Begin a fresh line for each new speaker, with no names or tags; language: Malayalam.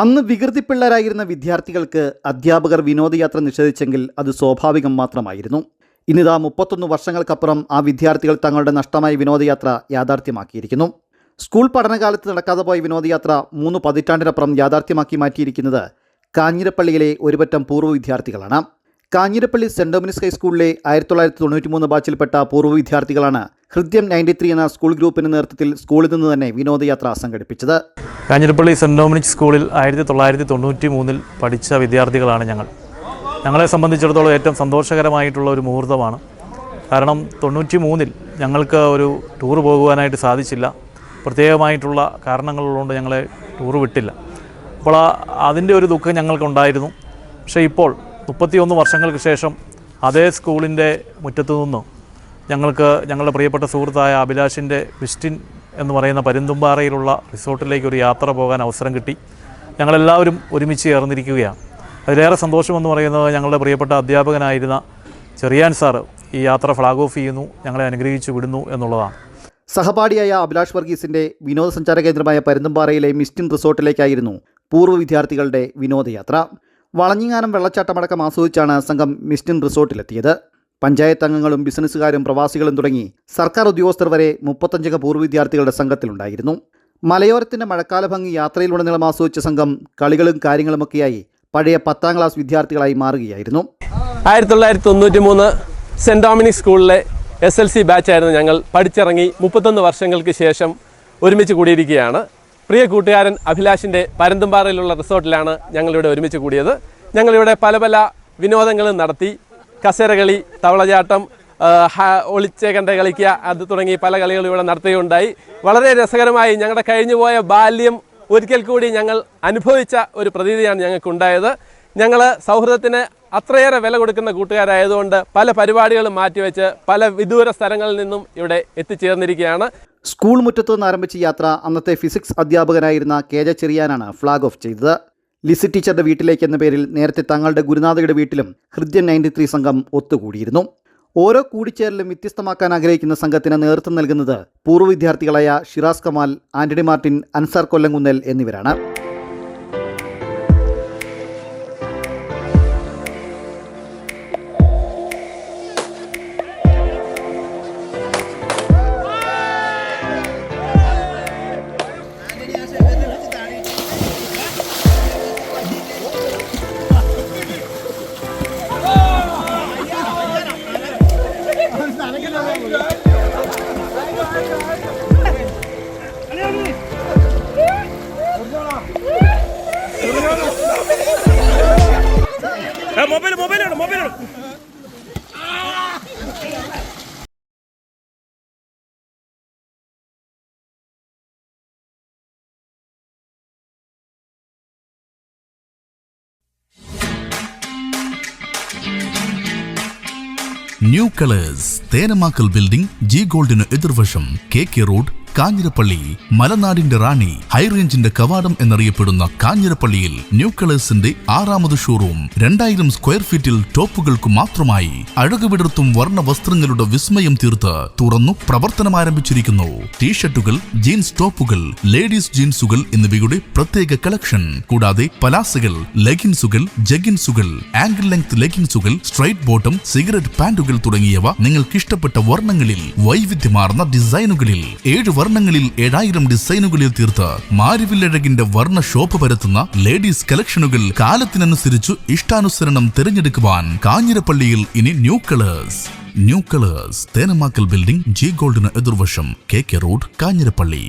അന്ന് വികൃതിപ്പിള്ളരായിരുന്ന വിദ്യാർത്ഥികൾക്ക് അധ്യാപകർ വിനോദയാത്ര നിഷേധിച്ചെങ്കിൽ അത് സ്വാഭാവികം മാത്രമായിരുന്നു. ഇന്നിതാ മുപ്പത്തൊന്ന് വർഷങ്ങൾക്കപ്പുറം ആ വിദ്യാർത്ഥികൾ തങ്ങളുടെ നഷ്ടമായ വിനോദയാത്ര യാഥാർത്ഥ്യമാക്കിയിരിക്കുന്നു. സ്കൂൾ പഠനകാലത്ത് നടക്കാതെ പോയ വിനോദയാത്ര മൂന്ന് പതിറ്റാണ്ടിനപ്പുറം യാഥാർത്ഥ്യമാക്കി മാറ്റിയിരിക്കുന്നത് കാഞ്ഞിരപ്പള്ളിയിലെ ഒരുപറ്റം പൂർവ വിദ്യാർത്ഥികളാണ്. കാഞ്ഞിരപ്പള്ളി സെന്റ് ഡൊമിനിസ് ഹൈസ്കൂളിലെ ആയിരത്തി തൊള്ളായിരത്തി തൊണ്ണൂറ്റി മൂന്ന് ബാച്ചിൽപ്പെട്ട പൂർവ വിദ്യാർത്ഥികളാണ് ഹൃദ്യം നയന്റി ത്രീ എന്ന സ്കൂൾ ഗ്രൂപ്പിന്റെ നേതൃത്വത്തിൽ സ്കൂളിൽ നിന്ന് തന്നെ വിനോദയാത്ര സംഘടിപ്പിച്ചത്.
കാഞ്ഞിരപ്പള്ളി സെന്റ് ഡൊമിനിക് സ്കൂളിൽ ആയിരത്തി തൊള്ളായിരത്തി തൊണ്ണൂറ്റി മൂന്നിൽ പഠിച്ച വിദ്യാർത്ഥികളാണ് ഞങ്ങൾ. ഞങ്ങളെ സംബന്ധിച്ചിടത്തോളം ഏറ്റവും സന്തോഷകരമായിട്ടുള്ള ഒരു മുഹൂർത്തമാണ്. കാരണം തൊണ്ണൂറ്റി മൂന്നിൽ ഞങ്ങൾക്ക് ഒരു ടൂർ പോകുവാനായിട്ട് സാധിച്ചില്ല. പ്രത്യേകമായിട്ടുള്ള കാരണങ്ങളുള്ളതുകൊണ്ട് ഞങ്ങളെ ടൂർ വിട്ടില്ല. അപ്പോൾ അതിന്റെ ഒരു ദുഃഖം ഞങ്ങൾക്കുണ്ടായിരുന്നു. പക്ഷേ ഇപ്പോൾ മുപ്പത്തിയൊന്ന് വർഷങ്ങൾക്ക് ശേഷം അതേ സ്കൂളിന്റെ മുറ്റത്തു നിന്ന് ഞങ്ങൾക്ക് ഞങ്ങളുടെ പ്രിയപ്പെട്ട സുഹൃത്തായ അഭിലാഷിന്റെ വിസ്റ്റിൻ എന്ന് പറയുന്ന പരുന്തുംപാറയിലുള്ള റിസോർട്ടിലേക്ക് ഒരു യാത്ര പോകാൻ അവസരം കിട്ടി. ഞങ്ങളെല്ലാവരും ഒരുമിച്ച് ചേർന്നിരിക്കുകയാണ്. അതിലേറെ സന്തോഷമെന്ന് പറയുന്നത് ഞങ്ങളുടെ പ്രിയപ്പെട്ട അധ്യാപകനായിരുന്ന ചെറിയാൻ സാറ് ഈ യാത്ര ഫ്ലാഗ് ഓഫ് ചെയ്യുന്നു ഞങ്ങളെ അനുഗ്രഹിച്ചു വിടുന്നു എന്നുള്ളതാണ്.
സഹപാഠിയായ അഭിലാഷ് വർഗീസിന്റെ വിനോദസഞ്ചാര കേന്ദ്രമായ പരുന്തുംപാറയിലെ മിസ്റ്റിൻ റിസോർട്ടിലേക്കായിരുന്നു പൂർവ വിദ്യാർത്ഥികളുടെ വിനോദയാത്ര. വളഞ്ഞിങ്ങാനം വെള്ളച്ചാട്ടമടക്കം ആസ്വദിച്ചാണ് സംഘം മിസ്റ്റിൻ റിസോർട്ടിലെത്തിയത്. പഞ്ചായത്ത് അംഗങ്ങളും ബിസിനസ്സുകാരും പ്രവാസികളും തുടങ്ങി സർക്കാർ ഉദ്യോഗസ്ഥർ വരെ മുപ്പത്തഞ്ചംഗ പൂർവ വിദ്യാർത്ഥികളുടെ സംഘത്തിലുണ്ടായിരുന്നു. മലയോരത്തിന്റെ മഴക്കാല ഭംഗി യാത്രയിലുടനീളം ആസ്വദിച്ച സംഘം കളികളും കാര്യങ്ങളുമൊക്കെയായി പഴയ പത്താം ക്ലാസ് വിദ്യാർത്ഥികളായി മാറുകയായിരുന്നു.
ആയിരത്തി തൊള്ളായിരത്തി തൊണ്ണൂറ്റി മൂന്ന് സെന്റ് ഡോമിനിക് സ്കൂളിലെ എസ് എൽ സി ബാച്ചായിരുന്നു ഞങ്ങൾ പഠിച്ചിറങ്ങി മുപ്പത്തൊന്ന് വർഷങ്ങൾക്ക് ശേഷം ഒരുമിച്ച് കൂടിയിരിക്കുകയാണ്. പ്രിയ കൂട്ടുകാരൻ അഭിലാഷിന്റെ പരന്തുംപാറയിലുള്ള റിസോർട്ടിലാണ് ഞങ്ങളിവിടെ ഒരുമിച്ച് കൂടിയത്. ഞങ്ങളിവിടെ പല പല വിനോദങ്ങളും നടത്തി. കസേരകളി തവളചാട്ടം ഒളിച്ചേ കണ്ട കളിക്കുക അത് തുടങ്ങി പല കളികളും ഇവിടെ നടത്തുകയുണ്ടായി. വളരെ രസകരമായി ഞങ്ങളുടെ കഴിഞ്ഞുപോയ ബാല്യം ഒരിക്കൽ കൂടി ഞങ്ങൾ അനുഭവിച്ച ഒരു പ്രതീതിയാണ് ഞങ്ങൾക്കുണ്ടായത്. ഞങ്ങൾ സൗഹൃദത്തിന് അത്രയേറെ വില കൊടുക്കുന്ന കൂട്ടുകാരായതുകൊണ്ട് പല പരിപാടികളും മാറ്റിവെച്ച് പല വിദൂര സ്ഥലങ്ങളിൽ നിന്നും ഇവിടെ എത്തിച്ചേർന്നിരിക്കുകയാണ്.
സ്കൂൾ മുറ്റത്തു നിന്ന് ആരംഭിച്ച യാത്ര അന്നത്തെ ഫിസിക്സ് അധ്യാപകനായിരുന്ന കെ ജെ ചെറിയാനാണ് ഫ്ളാഗ് ഓഫ് ചെയ്തത്. ലിസി ടീച്ചറുടെ വീട്ടിലേക്ക് എന്ന പേരിൽ നേരത്തെ തങ്ങളുടെ ഗുരുനാഥയുടെ വീട്ടിലും ഹൃദ്യൻ നയന്റി ത്രീ സംഘം ഒത്തുകൂടിയിരുന്നു. ഓരോ കൂടിച്ചേരലും വ്യത്യസ്തമാക്കാൻ ആഗ്രഹിക്കുന്ന സംഘത്തിന് നേതൃത്വം നൽകുന്നത് പൂർവ വിദ്യാർത്ഥികളായ ഷിറാസ് കമാൽ ആന്റണി മാർട്ടിൻ അൻസാർ കൊല്ലങ്കുന്നൽ എന്നിവരാണ്.
മൊബൈൽ മൊബൈലാണ് മൊബൈലാണ്
new colours Thenamakkal building G ഗോൾഡിന് എതിർവശം കെ കെ റോഡ് കാഞ്ഞിരപ്പള്ളി മലനാടിന്റെ റാണി ഹൈറേഞ്ചിന്റെ കവാടം എന്നറിയപ്പെടുന്ന കാഞ്ഞിരപ്പള്ളിയിൽ ന്യൂ കളേഴ്സിന്റെ ആറാമത് ഷോറൂം രണ്ടായിരം സ്ക്വയർ ഫീറ്റിൽ ടോപ്പുകൾക്ക് മാത്രമായി അഴകുവിടർത്തും വർണ വസ്ത്രങ്ങളുടെ വിസ്മയം തീർത്ത് തുറന്നു പ്രവർത്തനം ആരംഭിച്ചിരിക്കുന്നു. ടീഷർട്ടുകൾ ജീൻസ് ടോപ്പുകൾ ലേഡീസ് ജീൻസുകൾ എന്നിവയുടെ പ്രത്യേക കളക്ഷൻ. കൂടാതെ പലാസകൾ ലെഗിൻസുകൾ ജഗിൻസുകൾ ആംഗിൾ ലെങ്ത് ലെഗിൻസുകൾ സ്ട്രൈറ്റ് ബോട്ടം സിഗരറ്റ് പാന്റുകൾ തുടങ്ങിയവ നിങ്ങൾക്ക് ഇഷ്ടപ്പെട്ട വർണങ്ങളിൽ വൈവിധ്യമാർന്ന ഡിസൈനുകളിൽ ഏഴ് വർണങ്ങളിൽ ഏഴായിരം ഡിസൈനുകളിൽ തീർത്ത് മാരിവില്ലഴകിന്റെ ഷോപ്പ് പരത്തുന്ന ലേഡീസ് കളക്ഷനുകൾ കാലത്തിനനുസരിച്ചു ഇഷ്ടാനുസരണം തിരഞ്ഞെടുക്കുവാൻ കാഞ്ഞിരപ്പള്ളിയിൽ ഇനി new colours. New colours. Thenamakkal building G ഗോൾഡിന് എതിർവശം കെ കെ റോഡ് കാഞ്ഞിരപ്പള്ളി.